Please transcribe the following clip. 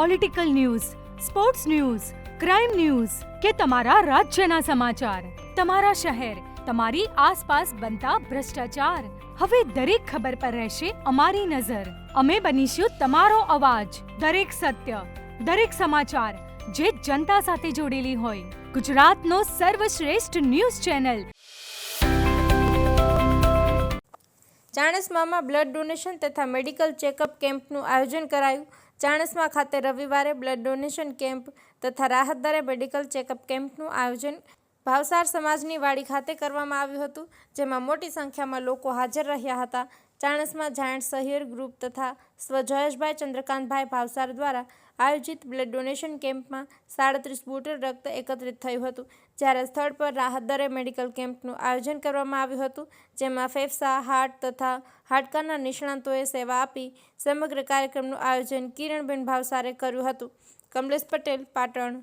Political news sports news crime news કે તમારા રાજ્યના સમાચાર. તમારા શહેર, તમારી આસપાસ બનતા ભ્રષ્ટાચાર. હવે દરેક ખબર પર રહેશે અમારી નજર. અમે બનીશું તમારો અવાજ, દરેક સત્ય, દરેક સમાચાર જે જનતા સાથે જોડેલી હોય. ગુજરાતનો સર્વશ્રેષ્ઠ ન્યૂઝ ચેનલ. ચાણસમામાં બ્લડ ડોનેશન તથા મેડિકલ ચેકઅપ કેમ્પનું આયોજન કરાયું. ચાણસ્મા ખાતે રવિવારે બ્લડ ડોનેશન કેમ્પ તથા રાહત દરે મેડિકલ ચેકઅપ કેમ્પનું આયોજન ભાવસાર સમાજની વાડી ખાતે કરવામાં આવ્યું હતું, જેમાં મોટી સંખ્યામાં લોકો હાજર રહ્યા હતા. ચાણસ્મા જાયન્ટ સહિયર ગ્રુપ તથા સ્વજયશભાઈ ચંદ્રકાંતભાઈ ભાવસાર દ્વારા આયોજિત બ્લડ ડોનેશન કેમ્પમાં સાડત્રીસ બોટલ રક્ત એકત્રિત થયું હતું, જ્યારે સ્થળ પર રાહત દરે મેડિકલ કેમ્પનું આયોજન કરવામાં આવ્યું હતું, જેમાં ફેફસા, હાર્ટ તથા હાડકાના નિષ્ણાંતોએ સેવા આપી સમગ્ર કાર્યક્રમનું આયોજન કિરણબેન ભાવસારે કર્યું હતું. કમલેશ પટેલ, પાટણ.